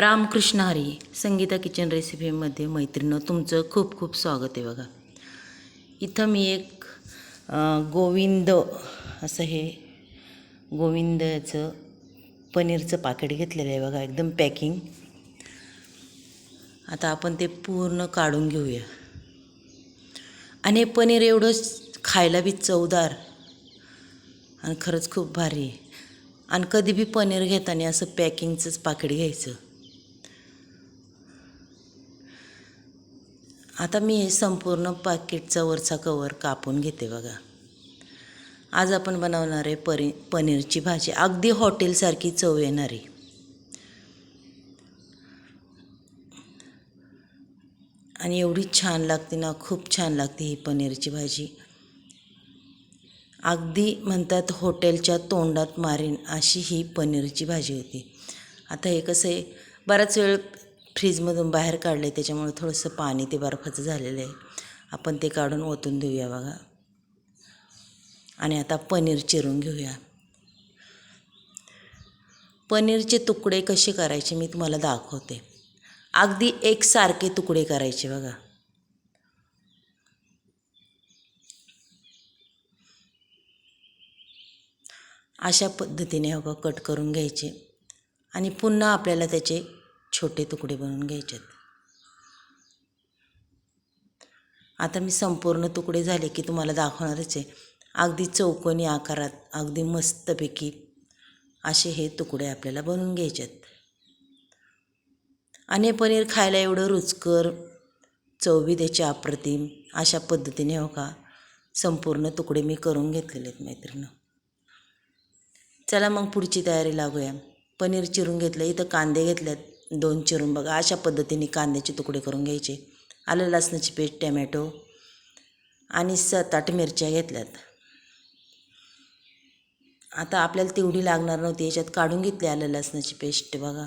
Ramakrishna Hari Sangeeta kitchen रेसिपीमध्ये मैत्रिणं तुमचं खूप खूप स्वागत आहे बघा. इथं मी एक गोविंद असं हे गोविंदचं पनीरचं पाकिट घेतलेलं आहे बघा एकदम पॅकिंग आता आपण ते पूर्ण काढून घेऊया. आणि हे पनीर एवढं खायला बी चवदार आणि खरंच खूप भारी आहे. आणि कधी बी पनीर घेताना असं पॅकिंगचंच पाकिट घ्यायचं. आता मी हे संपूर्ण पाकिटचा वरचा कवर कापून घेते बघा. आज आपण बनवणार आहे परी पनीरची भाजी. अगदी हॉटेलसारखी चव येणारी आणि एवढी छान लागते ना खूप छान लागते ही पनीरची भाजी. अगदी म्हणतात हॉटेलच्या तोंडात मारीन अशी ही पनीरची भाजी होती. आता हे कसं आहे बराच वेळ फ्रीजमधून बाहेर काढलं आहे त्याच्यामुळे थोडंसं पाणी ते बर्फाचं झालेलं आहे. आपण ते काढून ओतून देऊया बघा. आणि आता पनीर चिरून घेऊया. पनीरचे तुकडे कसे करायचे मी तुम्हाला दाखवते. अगदी एकसारखे तुकडे करायचे बघा. अशा पद्धतीने हवं कट करून घ्यायचे. आणि पुन्हा आपल्याला त्याचे छोटे तुकडे बनवून घ्यायचे आता मी संपूर्ण तुकडे झाले की तुम्हाला दाखवणारच आहे. अगदी चौकोनी आकारात अगदी मस्तपैकी असे हे तुकडे आपल्याला बनवून घ्यायचे आहेत आणि हे पनीर खायला एवढं रुचकर चवबी त्याची अप्रतिम अशा पद्धतीने हो का संपूर्ण तुकडे मी करून घेतलेले आहेत मैत्रिणं चला मग पुढची तयारी लागूया. पनीर चिरून घेतलं इथं कांदे घेतल्यात दोन चिरून बघा अशा पद्धतीने कांद्याचे तुकडे करून घ्यायचे. आलं लसणाची पेस्ट टॅमॅटो आणि सात आठ मिरच्या घेतल्यात. आता आपल्याला तेवढी लागणार नव्हती याच्यात काढून घेतली आलं लसणाची पेस्ट बघा.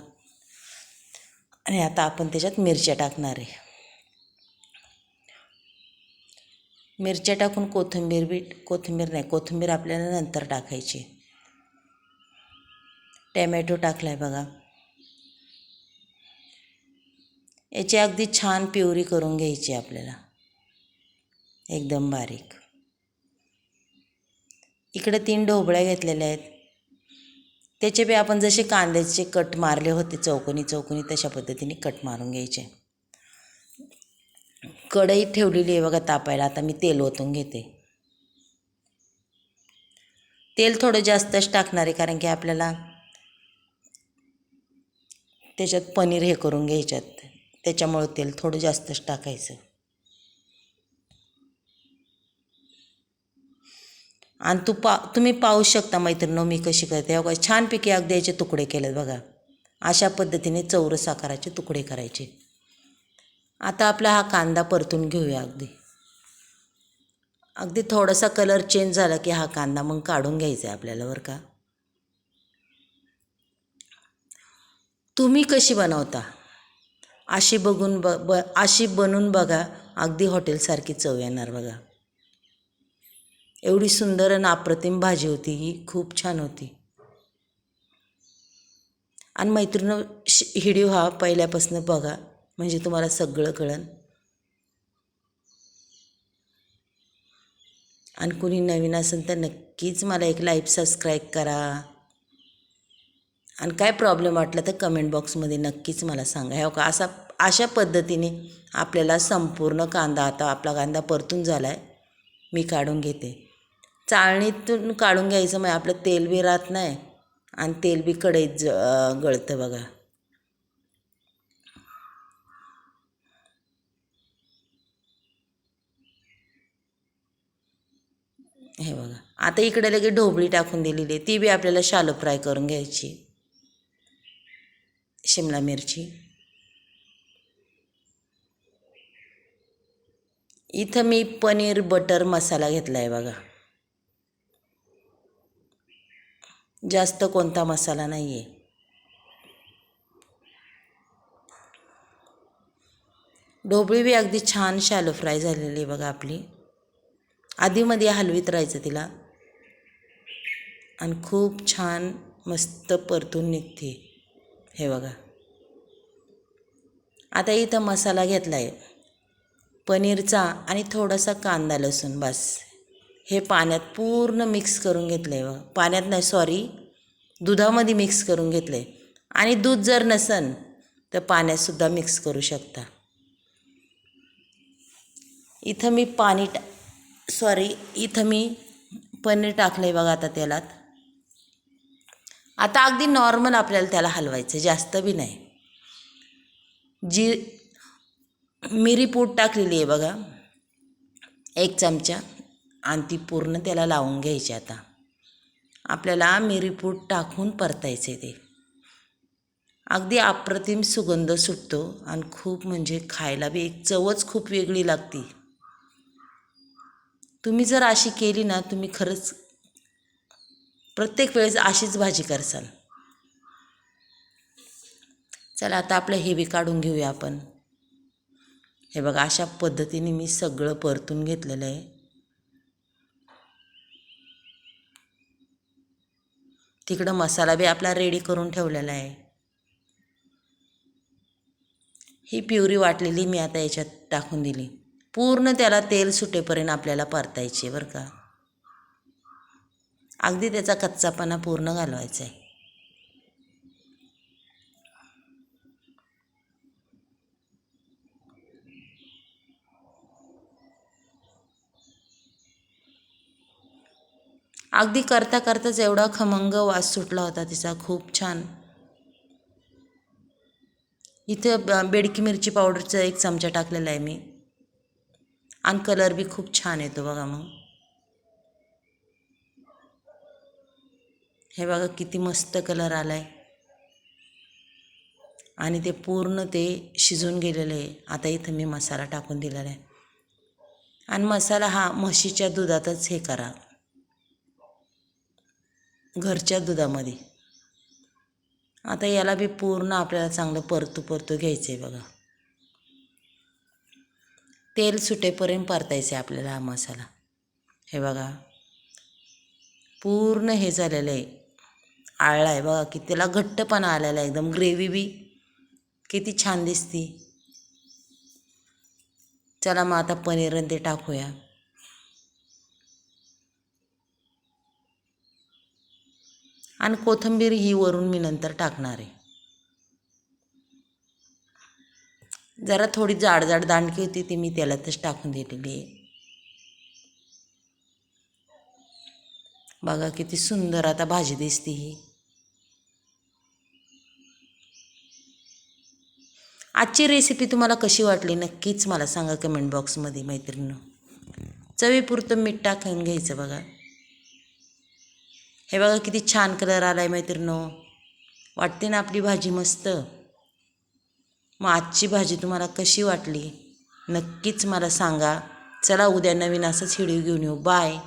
आणि आता आपण त्याच्यात मिरच्या टाकणार आहे. मिरच्या टाकून कोथिंबीर बी कोथिंबीर नाही कोथिंबीर आपल्याला नंतर टाकायची. टॅमॅटो टाकला आहे बघा. याची अगदी छान प्युरी करून घ्यायची आपल्याला. एकदम बारीक. इकडे तीन ढोबळ्या घेतलेल्या आहेत. त्याचे बी आपण जसे कांद्याचे कट मारले होते चौकोनी चौकोनी तशा पद्धतीने कट मारून घ्यायचे. कढई ठेवलेली आहे बघा तापायला. आता मी तेल ओतून घेते. तेल थोडं जास्तच टाकणार आहे कारण की आपल्याला त्याच्यात पनीर हे करून घ्यायच्यात. त्याच्यामुळं तेल थोडं जास्तच टाकायचं. आणि तू पा तुम्ही पाहू शकता मैत्रिणी मी कशी करते. बघा छानपैकी अगदी याचे तुकडे केलेत बघा. अशा पद्धतीने चौरस आकाराचे तुकडे करायचे. आता आपला हा कांदा परतून घेऊया अगदी. अगदी थोडासा कलर चेंज झाला की हा कांदा मग काढून घ्यायचा आहे आपल्याला बरं का? तुम्ही कशी बनवता? अशी बघून ब ब अशी बनवून बघा अगदी हॉटेलसारखी चव येणार बघा. एवढी सुंदर आणि अप्रतिम भाजी होती ही खूप छान होती. आणि मैत्रिणी व्हिडिओ हा पहिल्यापासून बघा म्हणजे तुम्हाला सगळं कळन. आणि कुणी नवीन असेल तर नक्कीच मला एक लाईव्ह सबस्क्राईब करा. आणि काय प्रॉब्लेम वाटला तर कमेंट बॉक्समध्ये नक्कीच मला सांगा. हो का असा अशा पद्धतीने आपल्याला संपूर्ण कांदा आता आपला कांदा परतून झाला आहे मी काढून घेते. चाळणीतून काढून घ्यायचं म्हणजे आपलं तेल बी राहत नाही आणि तेल बी कढईत ज गळतं बघा. हे बघा. आता इकडे लगे ढोबळी टाकून दिलेली आहे. ती बी आपल्याला शालो फ्राय करून घ्यायची. शिमला मिरची. इथं मी पनीर बटर मसाला घेतला आहे बघा. जास्त कोणता मसाला नाही आहे ढोबळी बी अगदी छान शॅलो फ्राय झालेली आहे बघा आपली. आधीमध्ये हलवीत राहायचं तिला. आणि खूप छान मस्त परतून निघते. हे बघा. आता इथं मसाला घेतला आहे पनीरचा आणि थोडासा कांदा लसूण बस. हे पाण्यात पूर्ण मिक्स करून घेतलं आहे बघा. पाण्यात नाही सॉरी दुधामध्ये मिक्स करून घेतलं आहे आणि दूध जर नसन तर पाण्यातसुद्धा मिक्स करू शकता. इथं मी पाणी टा सॉरी इथं मी पनीर टाकलं आहे बघा आता तेलात. आता अगदी नॉर्मल आपल्याला त्याला हलवायचं जास्त बी नाही. जी मिरी पूड टाकलेली आहे बघा एक चमचा आणि ती पूर्ण त्याला लावून घ्यायची आता. आपल्याला मिरी पूड टाकून परतायचे ते. अगदी अप्रतिम सुगंध सुटतो आणि खूप म्हणजे खायला बी एक चवच खूप वेगळी लागती. तुम्ही जर अशी केली ना तुम्ही खरंच प्रत्येक वेळेस अशीच भाजी करसाल चला आता आपलं हे बी काढून घेऊया आपण. हे बघा अशा पद्धतीने मी सगळं परतून घेतलेलं आहे. तिकडं मसाला बी आपला रेडी करून ठेवलेला आहे. ही प्युरी वाटलेली मी आता याच्यात टाकून दिली. पूर्ण त्याला तेल सुटेपर्यंत आपल्याला परतायचे बरं का. अगदी त्याचा कच्चापणा पूर्ण घालवायचा आहे अगदी करता करताच एवढा खमंग वास सुटला होता तिचा खूप छान. इथं बेडकी मिरची पावडरचा एक चमचा टाकलेला आहे मी. आणि कलर बी खूप छान येतो बघा मग. हे बघा किती मस्त कलर आला आहे आणि ते पूर्ण ते शिजून गेलेलं आहे. आता इथं मी मसाला टाकून दिलेला आहे. आणि मसाला हा म्हशीच्या दुधातच हे करा. घरच्या दुधामध्ये. आता याला बी पूर्ण आपल्याला चांगलं परतू परतू घ्यायचं आहे बघा. तेल सुटेपर्यंत परतायचं आहे आपल्याला हा मसाला. हे बघा. पूर्ण हे झालेलं आहे. आळला आहे बघा की त्याला घट्टपणा आलेला आहे एकदम. ग्रेव्ही बी किती छान दिसती. चला मग आता पनीर ते टाकूया. आणि कोथिंबीर ही वरून मी नंतर टाकणार आहे. जरा थोडी जाड जाड दांडकी होती ती मी त्यालातच टाकून दिलेली आहे. बघा किती सुंदर आता भाजी दिसते ही. आजची रेसिपी तुम्हाला कशी वाटली? नक्कीच मला सांगा कमेंट बॉक्समध्ये मैत्रिणीनं. चवीपुरतं मीठ टाकून घ्यायचं बघा. हे बघा किती छान कलर आला आहे मैत्रिणो वाटते ना आपली भाजी मस्त. मग आजची भाजी तुम्हाला कशी वाटली? नक्कीच मला सांगा. चला उद्या नवीन असंच व्हिडिओ घेऊन येऊ. बाय